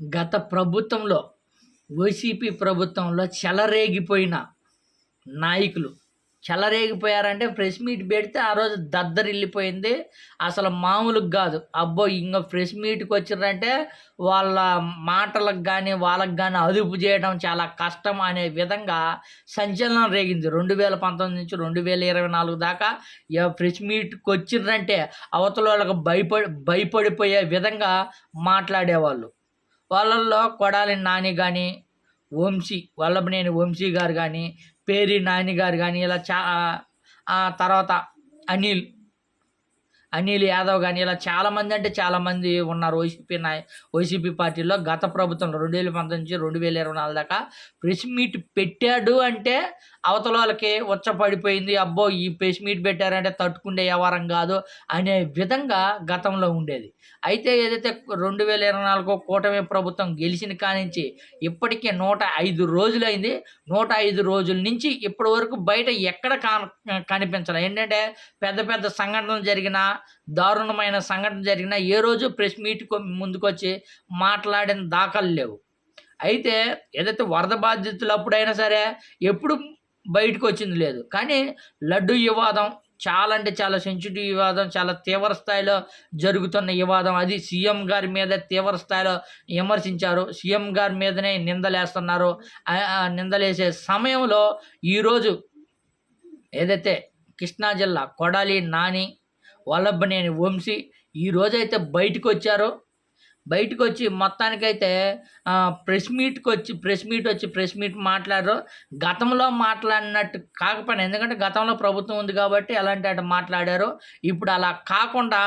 గత ప్రభుత్వంలో వైసీపీ ప్రభుత్వంలో చెలరేగిపోయిన నాయకులు. చెలరేగిపోయారంటే ప్రెస్ మీట్ పెడితే ఆ రోజు దద్దరిల్లిపోయింది. అసలు మామూలుగా కాదు. అబ్బో ఇంకా ప్రెస్ మీట్కి వచ్చారంటే వాళ్ళ మాటలకు కానీ వాళ్ళకి కానీ అదుపు చేయడం చాలా కష్టం అనే విధంగా సంచలనం రేగింది. రెండు వేల పంతొమ్మిది నుంచి రెండు వేల ఇరవై నాలుగు దాకా ప్రెస్ మీట్కి వచ్చిర్రంటే అవతల వాళ్ళకు భయపడి భయపడిపోయే విధంగా మాట్లాడేవాళ్ళు. వాళ్ళల్లో కొడాలి నాని కానీ వంశీ వల్లభనేని వంశీ గారు కానీ పేరి నాని గారు కానీ ఇలా చా ఆ తర్వాత అనిల్ అనిల్ యాదవ్ కానీ ఇలా చాలామంది అంటే చాలామంది ఉన్నారు వైసీపీ నాయ వైసీపీ పార్టీలో గత ప్రభుత్వంలో రెండు వేల పంతొమ్మిది నుంచి రెండు వేల ఇరవై నాలుగు దాకా ప్రెస్ మీట్ పెట్టాడు అంటే అవతల వాళ్ళకి ఉచ్చపడిపోయింది. అబ్బో ఈ ప్రెస్ మీట్ పెట్టారంటే తట్టుకుండే వ్యవహారం కాదు అనే విధంగా గతంలో ఉండేది. అయితే ఏదైతే రెండు వేల ఇరవై నాలుగు కూటమి ప్రభుత్వం గెలిచిన కానించి ఇప్పటికే నూట ఐదు రోజులైంది. నూట ఐదు రోజుల నుంచి ఇప్పటి వరకు బయట ఎక్కడ కనిపించడం ఏంటంటే పెద్ద పెద్ద సంఘటనలు జరిగిన దారుణమైన సంఘటన జరిగినా ఏ రోజు ప్రెస్ మీట్ ముందుకొచ్చి మాట్లాడిన దాఖలు లేవు. అయితే ఏదైతే వరద బాధితులు అప్పుడైనా సరే ఎప్పుడు బయటకు వచ్చింది లేదు. కానీ లడ్డు వివాదం చాలా అంటే చాలా సెన్సిటివ్ వివాదం చాలా తీవ్ర స్థాయిలో జరుగుతున్న వివాదం అది సీఎం గారి మీద తీవ్ర స్థాయిలో విమర్శించారు. సీఎం గారి మీదనే నిందలేస్తున్నారు. నిందలేసే సమయంలో ఈరోజు ఏదైతే కృష్ణా జిల్లా కొడాలి నాని వల్లభనేని వంశీ. ఈ రోజైతే బయటకు వచ్చారో బయటకు వచ్చి మొత్తానికైతే ప్రెస్ మీట్కి వచ్చి ప్రెస్ మీట్ వచ్చి ప్రెస్ మీట్ మాట్లాడారు. గతంలో మాట్లాడినట్టు కాకపోయినా ఎందుకంటే గతంలో ప్రభుత్వం ఉంది కాబట్టి ఎలాంటి అటు మాట్లాడారు. ఇప్పుడు అలా కాకుండా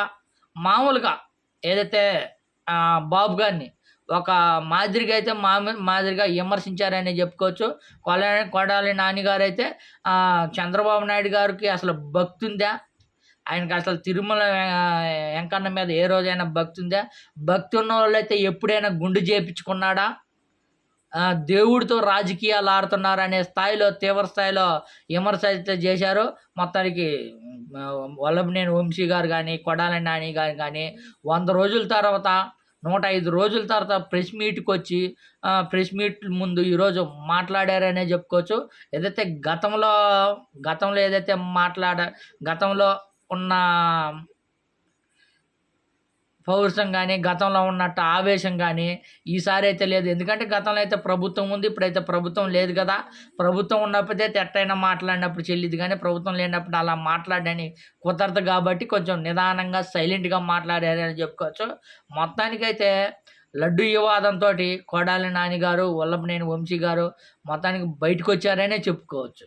మామూలుగా ఏదైతే బాబు గారిని ఒక మాదిరిగా అయితే మా మాదిరిగా విమర్శించారని చెప్పుకోవచ్చు. కొడాలి కొడాలి నాని గారు అయితే చంద్రబాబు నాయుడు గారికి అసలు భక్తుందా? ఆయనకి అసలు తిరుమల వెంకన్న మీద ఏ రోజైనా భక్తి ఉందా? భక్తి ఉన్న వాళ్ళైతే ఎప్పుడైనా గుండు చేపించుకున్నాడా? దేవుడితో రాజకీయాలు ఆడుతున్నారు అనే స్థాయిలో తీవ్ర స్థాయిలో విమర్శ అయితే చేశారు. మొత్తానికి వల్లభనేని వంశీ గారు కానీ కొడాలి నాని గారు కానీ వంద రోజుల తర్వాత నూట ఐదు రోజుల తర్వాత ప్రెస్ మీట్కి వచ్చి ప్రెస్ మీట్ ముందు ఈరోజు మాట్లాడారనే చెప్పుకోవచ్చు. ఏదైతే గతంలో గతంలో ఏదైతే మాట్లాడ గతంలో ఉన్న పౌరుషం కానీ గతంలో ఉన్నట్టు ఆవేశం కానీ ఈసారి అయితే లేదు. ఎందుకంటే గతంలో అయితే ప్రభుత్వం ఉంది ఇప్పుడైతే ప్రభుత్వం లేదు కదా. ప్రభుత్వం ఉన్నప్పుడే ఎట్టయినా మాట్లాడినప్పుడు చెల్లిది కానీ ప్రభుత్వం లేనప్పుడు అలా మాట్లాడని కుదరదు కాబట్టి కొంచెం నిదానంగా సైలెంట్గా మాట్లాడారని చెప్పుకోవచ్చు. మొత్తానికైతే లడ్డు వివాదంతో కొడాలి నాని గారు వల్లభనేని వంశీ గారు మొత్తానికి బయటకు వచ్చారనే చెప్పుకోవచ్చు.